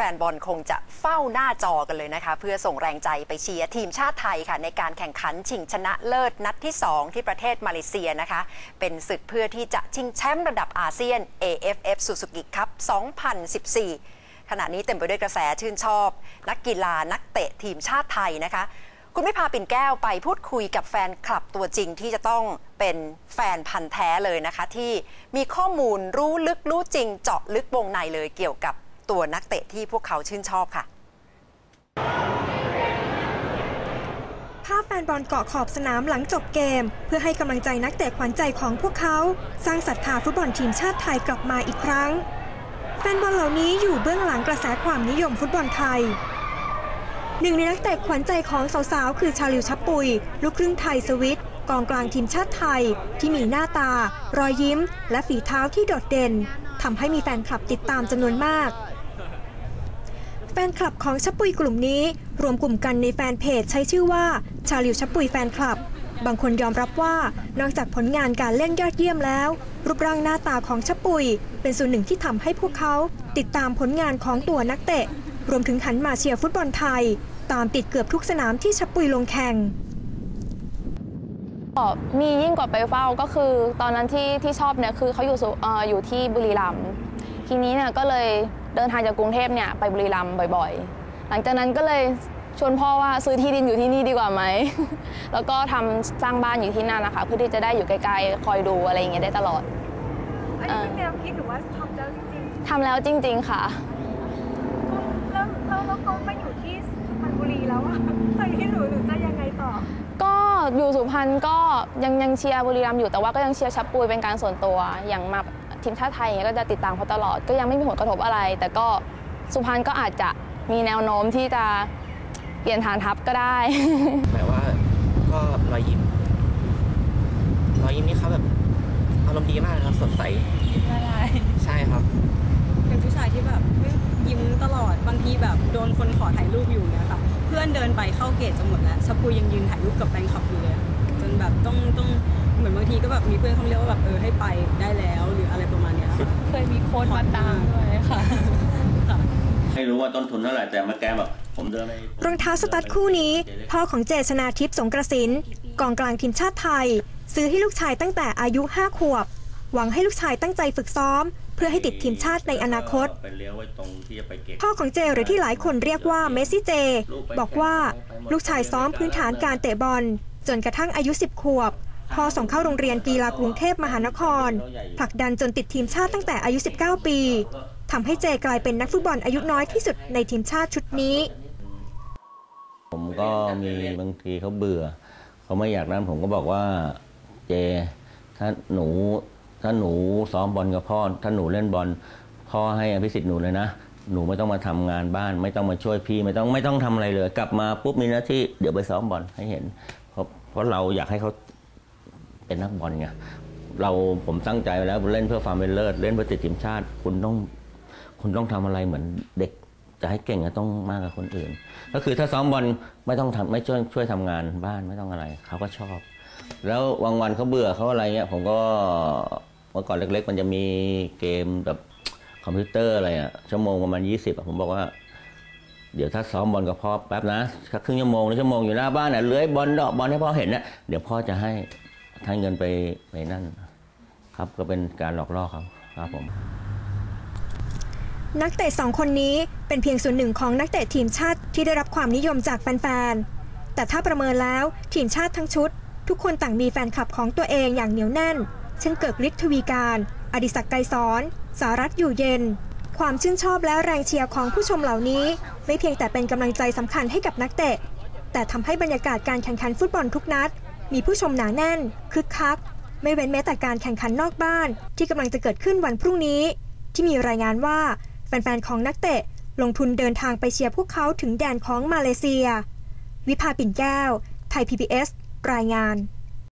ฟนบอลคงจะเฝ้าหน้าจอกันเลยนะคะ เพื่อส่งแรงใจไปเชียร์ทีมชาติไทยค่ะ ในการแข่งขันชิงชนะเลิศนัดที่ 2 ที่ประเทศมาเลเซียนะคะ เป็นศึกเพื่อที่จะชิงแชมป์ระดับอาเซียน AFF Suzuki Cup 2014 ขณะนี้เต็มไปด้วยกระแสชื่นชอบ นักกีฬานักเตะทีมชาติไทยนะคะคุณไม่พาปิ่นแก้วไปพูดคุยกับแฟนคลับตัวจริงที่จะต้องเป็นแฟนพันธ์แท้เลยนะคะ ที่มีข้อมูลรู้ลึกรู้จริงเจาะลึกวงในเลยเกี่ยวกับ ตัวนักเตะที่พวกเขาชื่นชอบค่ะ ภาพแฟนบอลเกาะขอบสนามหลังจบเกม เพื่อให้กำลังใจนักเตะขวัญใจของพวกเขา สร้างศรัทธาฟุตบอลทีมชาติไทยกลับมาอีกครั้ง แฟนบอลเหล่านี้อยู่เบื้องหลังกระแสความนิยมฟุตบอลไทยหนึ่งในนักเตะขวัญใจของสาวๆ คือชาลิวชับปุย ลูกครึ่งไทยสวิตกองกลางทีมชาติไทย ที่มีหน้าตา รอยยิ้ม และฝีเท้าที่โดดเด่นทำให้มีแฟนคลับติดตามจำนวนมาก แฟนคลับของชัปุยกลุ่มนี้ รวมกลุ่มกันในแฟนเพจใช้ชื่อว่า ชาลิวชัปุยแฟนคลับ บางคนยอมรับว่า นอกจากผลงานการเล่นยอดเยี่ยมแล้ว รูปร่างหน้าตาของชัปุย เป็นส่วนหนึ่งที่ทำให้พวกเขา ติดตามผลงานของตัวนักเตะ รวมถึงหันมาเชียร์ฟุตบอลไทย ตามติดเกือบทุกสนามที่ชัปุยลงแข่งมียิ่งกว่าไปเฝ้าก็คือ ตอนนั้นที่ที่ชอบเนี่ยคือเขาอยู่สุเอ่ออยู่ที่บุรีรัมย์ทีนี้เนี่ยก็เลย เดินทางจากกรุงเทพเนี่ยไปบุรีรัมย์บ่อยๆ หลังจากนั้นก็เลยชวนพ่อว่าซื้อที่ดินอยู่ที่นี่ดีกว่าไหม แล้วก็ทำสร้างบ้านอยู่ที่นั่นนะคะ เพื่อที่จะได้อยู่ไกลๆ คอยดูอะไรอย่างเงี้ยได้ตลอด อันนี้เป็นแนวคิดหรือว่าทำแล้วจริงทำแล้วจริง ๆ ค่ะๆแล้วแล้วเขามาอยู่ที่สุพรรณบุรีแล้วอะตอนนี้หนูหนูจะยังไงต่อ ก็อยู่สุพรรณก็ยังยังเชียร์บุรีรัมย์อยู่แต่ว่าก็ยังเชียร์ชับปุยเป็นการส่วนตัวอย่างมา ทีมชาติไทยอย่างเงี้ยก็จะติดตามเขาตลอด ก็ยังไม่มีผลกระทบอะไร แต่ก็สุพรรณก็อาจจะมีแนวโน้มที่จะเปลี่ยนฐานทัพก็ได้แบบว่าก็รอยยิ้มรอยยิ้มนี่เขาแบบอารมณ์ดีมากนะครับสดใสละลายใช่ครับ เป็นผู้ชายที่แบบยิ้มตลอดบางทีแบบโดนคนขอถ่ายรูปอยู่เนี่ยค่ะเพื่อนเดินไปเข้าเกตจะหมดแล้วชับปุยยังยืนถ่ายรูปกับแฟนคลับอยู่เลยอะจนแบบต้องต้องเหมือนบางทีก็แบบมีเพื่อนเขาเรียกว่าแบบเออให้ไปได้แล้วหรืออะไร โค้ดมาตามด้วยค่ะค่ะ ไม่รู้ว่าต้นทุนเท่าไหร่แต่มาแกแบบผมเดินไปรองเท้าสตั๊ดคู่นี้ พ่อของเจชนาทิพย์สงกระสินกองกลางทีมชาติไทย ซื้อให้ลูกชายตั้งแต่อายุ 5 ขวบ หวังให้ลูกชายตั้งใจฝึกซ้อม เพื่อให้ติดทีมชาติในอนาคต ไปเลี้ยวไว้ตรงที่จะไปเก็บ พ่อของเจหรือที่หลายคนเรียกว่าเมสซี่เจ บอกว่าลูกชายซ้อมพื้นฐานการเตะบอล จนกระทั่งอายุ 10 ขวบ พ่อส่งเข้าโรงเรียนกีฬากรุงเทพมหานคร ผลักดันจนติดทีมชาติตั้งแต่อายุ 19 ปีทำให้เจกลายเป็นนักฟุตบอลอายุน้อยที่สุดในทีมชาติชุดนี้ ผมก็มีบางทีเขาเบื่อ เขาไม่อยากนั้นผมก็บอกว่าเจถ้าหนูถ้าหนูซ้อมบอลกับพ่อ ถ้าหนูเล่นบอลพ่อให้อภิสิทธิ์หนูเลยนะ หนูไม่ต้องมาทำงานบ้าน ไม่ต้องมาช่วยพี่ไม่ต้องไม่ต้องทำอะไรเลย กลับมาปุ๊บมีหน้าที่เดี๋ยวไปซ้อมบอลให้เห็นเพราะเพราะเราอยากให้เขา เป็นนักบอลไงเราผมตั้งใจไว้แล้วเล่นเพื่อความเป็นเลิศเล่นเพื่อติดทีมชาติ คุณต้องคุณต้องทำอะไรเหมือนเด็กจะให้เก่งก็ต้องมากกว่าคนอื่น ก็คือถ้าซ้อมบอลไม่ต้องทำไม่ช่วยช่วยทำงานบ้านไม่ต้องอะไรเขาก็ชอบ แล้วบางวันเขาเบื่อเขาอะไรเงี้ยผมก็เมื่อก่อนเล็ก ๆ มันจะมีเกมแบบคอมพิวเตอร์อะไรอะชั่วโมงประมาณ20อะผมบอกว่า เดี๋ยวถ้าซ้อมบอลกับพ่อแป๊บนะครึ่งชั่วโมงหรือชั่วโมงอยู่หน้าบ้านน่ะเลื้อยบอลดอกบอลให้พ่อเห็นนะเดี๋ยวพ่อจะให้ ให้เงินไปไปนั่น ครับก็เป็นการหลอกล่อเขาครับผม นักเตะสองคนนี้เป็นเพียงส่วนหนึ่งของนักเตะทีมชาติที่ได้รับความนิยมจากแฟนๆ แต่ถ้าประเมินแล้วทีมชาติทั้งชุด ทุกคนต่างมีแฟนคลับของตัวเองอย่างเหนียวแน่น เช่นเกิกฤทธิ์ทวีการ อดิศักดิ์ไกรสอนสารัตอยู่เย็น ความชื่นชอบและแรงเชียร์ของผู้ชมเหล่านี้ ไม่เพียงแต่เป็นกำลังใจสำคัญให้กับนักเตะ แต่ทำให้บรรยากาศการแข่งขันฟุตบอลทุกนัด มีผู้ชมหนาแน่นคึกคัก ไม่เว้นแม้แต่การแข่งขันนอกบ้าน ที่กำลังจะเกิดขึ้นวันพรุ่งนี้ ที่มีรายงานว่าแฟนๆของนักเตะลงทุนเดินทางไปเชียร์พวกเขาถึงแดนของมาเลเซีย วิภาปิ่นแก้ว ไทย PBS รายงาน